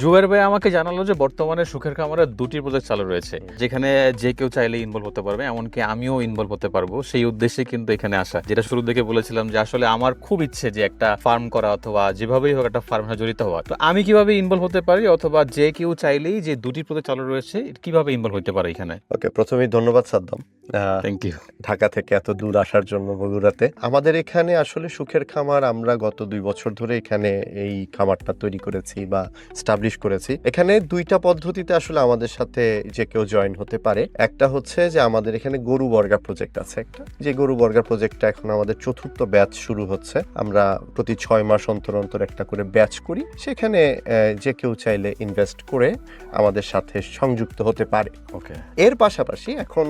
জুবের ভাই আমাকে জানালো যে বর্তমানে সুখের খামারে দুটি প্রজেক্ট চালু রয়েছে। যেখানে যে কেউ চাইলে ইনভলভ হতে পারবে, এমনকি আমিও ইনভলভ হতে পারব। সেই উদ্দেশ্যে কিন্তু এখানে আসা। যেটা শুরু থেকে বলেছিলাম যে আসলে আমার খুব ইচ্ছে যে একটা ফার্ম করা অথবা যেভাবেই হোক একটা ফার্ম জড়িত হওয়া। তো আমি কীভাবে ইনভলভ হতে পারি অথবা যে কেউ চাইলেই যে দুটি প্রজেক্ট চালু রয়েছে, কীভাবে ইনভলভ হতে পারে এখানে? ওকে প্রথমেই ধন্যবাদ সাদ্দাম। থ্যাংক ইউ ঢাকা থেকে এত দূর আসার জন্য বগুড়াতে। আমাদের এখানে আসলে সুখের খামার আমরা গত দুই বছর ধরে এখানে এই খামারটা তৈরি করেছি বা স্টাবলিশ করেছি। এখানে দুইটা পদ্ধতিতে আসলে আমাদের সাথে যে কেউ জয়েন হতে পারে। একটা হচ্ছে যে আমাদের এখানে গরু বর্গা প্রজেক্ট আছে একটা। যে গরু বর্গা প্রজেক্টটা এখন আমাদের চতুর্থ ব্যাচ শুরু হচ্ছে। আমরা প্রতি ছয় মাস অন্তর অন্তর একটা করে ব্যাচ করি। সেখানে যে কেউ চাইলে ইনভেস্ট করে আমাদের সাথে সংযুক্ত হতে পারে। ওকে এর পাশাপাশি এখন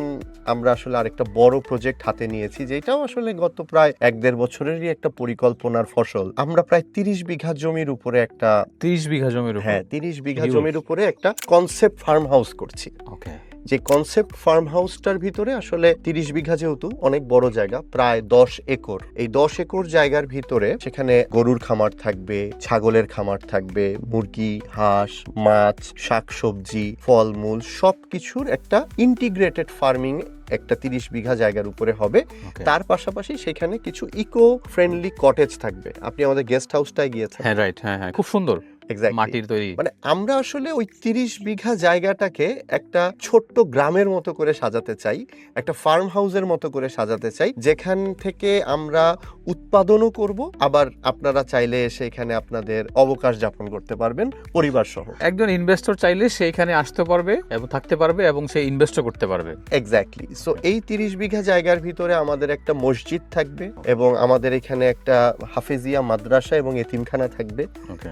আমরা আসলে আরেকটা বড় প্রজেক্ট হাতে নিয়েছি যেটাও আসলে গত প্রায় এক দেড় বছরেরই একটা পরিকল্পনার ফসল। আমরা প্রায় তিরিশ বিঘা জমির উপরে একটা তিরিশ বিঘা জমির হ্যাঁ তিরিশ বিঘা জমির উপরে একটা কনসেপ্ট ফার্ম হাউস করছি। ওকে যে কনসেপ্ট ফার্ম হাউসটার ভিতরে আসলে তিরিশ বিঘা যেহেতু অনেক বড় জায়গা প্রায় দশ একর। এই দশ একর জায়গার ভিতরে সেখানে গরুর খামার থাকবে ছাগলের খামার থাকবে মুরগি হাঁস মাছ শাকসবজি ফলমূল সবকিছুর একটা ইন্টিগ্রেটেড ফার্মিং একটা তিরিশ বিঘা জায়গার উপরে হবে। তার পাশাপাশি সেখানে কিছু ইকো ফ্রেন্ডলি কটেজ থাকবে। আপনি আমাদের গেস্ট হাউসটায় গিয়েছেন। হ্যাঁ রাইট হ্যাঁ হ্যাঁ। খুব সুন্দর. মাটির তৈরি। মানে আমরা আসলে ওই তিরিশ বিঘা জায়গাটাকে একটা ছোট্ট গ্রামের মতো করে সাজাতে চাই একটা ফার্ম হাউসের মতো করে সাজাতে চাই যেখান থেকে আমরা উৎপাদনও করব আবার আপনারা চাইলে এসে এখানে আপনাদের অবকাশ যাপন করতে পারবেন পরিবার সহ একজন ইনভেস্টর চাইলে সে এখানে আসতে পারবে এবং থাকতে পারবে এবং সে ইনভেস্টও করতে পারবে। এক্স্যাক্টলি সো এই তিরিশ বিঘা জায়গার ভিতরে আমাদের একটা মসজিদ থাকবে এবং আমাদের এখানে একটা হাফেজিয়া মাদ্রাসা এবং এতিমখানা থাকবে। ওকে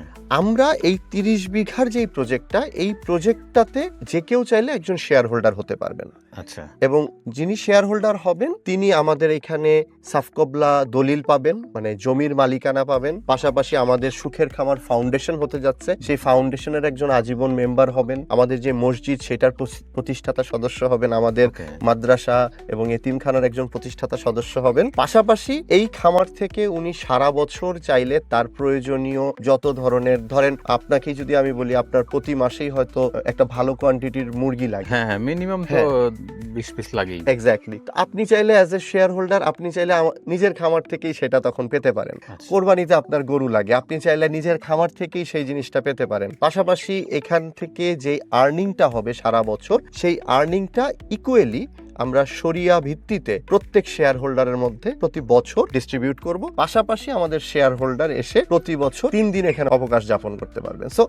আমরা এই তিরিশ বিঘার যে প্রজেক্টটা এই প্রজেক্টটাতে যে কেউ চাইলে একজন শেয়ার হোল্ডার হতে পারবেন। আচ্ছা। এবং যিনি শেয়ার হোল্ডার হবেন তিনি আমাদের এখানে সাফকবলা দলিল পাবেন মানে জমির মালিকানা পাবেন। পাশাপাশি আমাদের সুখের খামার ফাউন্ডেশন হতে যাচ্ছে। সেই ফাউন্ডেশনের একজন আজীবন মেম্বার হবেন। আমাদের যে মসজিদ সেটার প্রতিষ্ঠাতা সদস্য হবেন আমাদের মাদ্রাসা এবং এতিমখানার একজন প্রতিষ্ঠাতা সদস্য হবেন। পাশাপাশি এই খামার থেকে উনি সারা বছর চাইলে তার প্রয়োজনীয় যত ধরনের ধরেন আপনাকে যদি আমি বলি আপনার প্রতি মাসেই হয়তো একটা ভালো কোয়ান্টিটির মুরগি লাগে। হ্যাঁ হ্যাঁ মিনিমাম তো হ্যাঁ। বিশ পিস লাগেই। এক্স্যাক্টলি আপনি চাইলে অ্যাজ এ শেয়ার হোল্ডার আপনি চাইলে নিজের খামার থেকেই সেটা তখন পেতে পারেন। আচ্ছা। কোরবানিতে আপনার গরু লাগে আপনি চাইলে নিজের খামার থেকেই সেই জিনিসটা পেতে পারেন। পাশাপাশি এখান থেকে যে আর্নিংটা হবে সারা বছর সেই আর্নিংটা ইকুয়ালি আমরা সরিয়া ভিত্তিতে প্রত্যেক শেয়ার হোল্ডারের মধ্যে প্রতি বছর ডিস্ট্রিবিউট করব। পাশাপাশি আমাদের শেয়ার হোল্ডার এসে প্রতি বছর তিন দিন এখানে অবকাশ যাপন করতে পারবেন। সো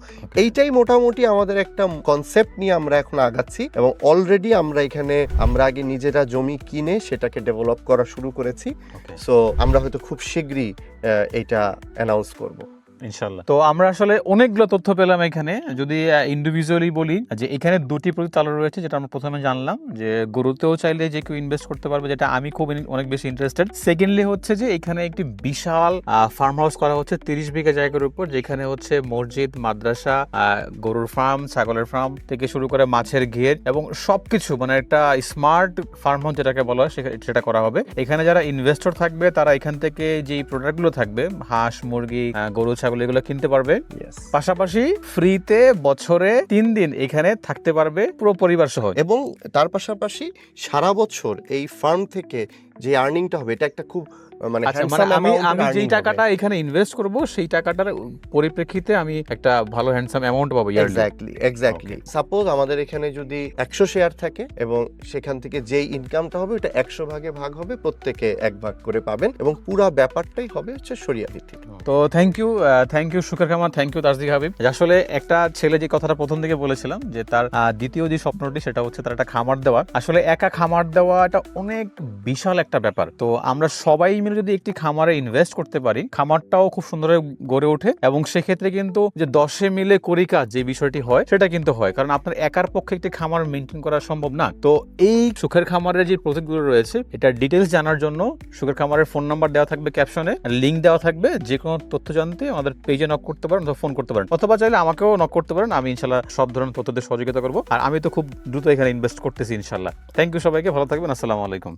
এইটাই মোটামুটি আমাদের একটা কনসেপ্ট নিয়ে আমরা এখন আগাচ্ছি এবং অলরেডি আমরা এখানে আমরা আগে নিজেরা জমি কিনে সেটাকে ডেভেলপ করা শুরু করেছি। সো আমরা হয়তো খুব শীঘ্রই এটা অ্যানাউন্স করব। ইনশাল্লাহ তো আমরা আসলে অনেকগুলো তথ্য পেলাম এখানে। যদি ইন্ডিভিজুয়ালি বলি, যে এখানে দুটি প্রতি চালু রয়েছে, যেটা আমরা প্রথমে জানলাম, যে গরুতেও চাইলে যে কেউ ইনভেস্ট করতে পারবে, যেটা আমি খুব অনেক বেশি ইন্টারেস্টেড সেকেন্ডলি হচ্ছে যে এখানে একটি বিশাল ফার্ম হাউস করা হচ্ছে তিরিশ বিঘা জায়গার উপর, যেখানে হচ্ছে মসজিদ, মাদ্রাসা গরুর ফার্ম ছাগলের ফার্ম থেকে শুরু করে মাছের ঘের এবং সবকিছু মানে একটা স্মার্ট ফার্ম হাউস যেটাকে বলা হয় সেটা করা হবে। এখানে যারা ইনভেস্টর থাকবে, তারা এখান থেকে যেই প্রোডাক্টগুলো থাকবে, হাঁস, মুরগি গরু, ছাগল এগুলো কিনতে পারবে। পাশাপাশি ফ্রিতে বছরে তিন দিন এখানে থাকতে পারবে পুরো পরিবার সহ। এবং তার পাশাপাশি সারা বছর এই ফার্ম থেকে যে আর্নিংটা হবে এটা একটা খুব মানে আচ্ছা মানে আমি আমি যেই টাকাটা এখানে ইনভেস্ট করব সেই টাকাটার পরিপ্রেক্ষিতে আমি একটা ভালো হ্যান্ডসাম অ্যামাউন্ট পাবো এক্স্যাক্টলি এক্স্যাক্টলি সাপোজ আমাদের এখানে যদি একশো শেয়ার থাকে এবং সেখান থেকে যেই ইনকামটা হবে ওটা একশো ভাগে ভাগ হবে প্রত্যেকে এক ভাগ করে পাবেন এবং পুরা ব্যাপারটাই হবে হচ্ছে সরিয়া ভিত্তিক তো থ্যাংক ইউ থ্যাংক ইউ সুখের খামার থ্যাংক ইউ তাসদিক হাবিব। আসলে একটা ছেলে যে কথাটা প্রথম দিকে বলেছিলাম যে তার দ্বিতীয় যে স্বপ্নটি সেটা হচ্ছে তার একটা খামার দেওয়া। আসলে একা খামার দেওয়া এটা অনেক বিশাল একটা ব্যাপার। তো আমরা সবাই মিলে যদি একটি খামারে ইনভেস্ট করতে পারি, খামারটাও খুব সুন্দর গড়ে ওঠে এবং সেক্ষেত্রে কিন্তু যে দশে মিলে করি কাজ যে বিষয়টি হয়, সেটা কিন্তু হয়। কারণ আপনার একার পক্ষে একটি খামার মেনটেন করা সম্ভব না। তো এই সুখের খামারের যে প্রজেক্টগুলো রয়েছে, এটা ডিটেলস জানার জন্য সুখের খামারের ফোন নাম্বার দেওয়া থাকবে ক্যাপশনে লিঙ্ক দেওয়া থাকবে, যে কোনো তথ্য জানতে আমাদের পেজে নক করতে পারেন অথবা ফোন করতে পারেন। অথবা চাইলে আমাকেও নক করতে পারেন, আমি ইনশাল্লাহ সব ধরনের তথ্যদের সহযোগিতা করব। আর আমি তো খুব দ্রুত এখানে ইনভেস্ট করতেছি ইনশাল্লাহ থ্যাংক ইউ সবাইকে, ভালো থাকবেন, আসসালামু আলাইকুম।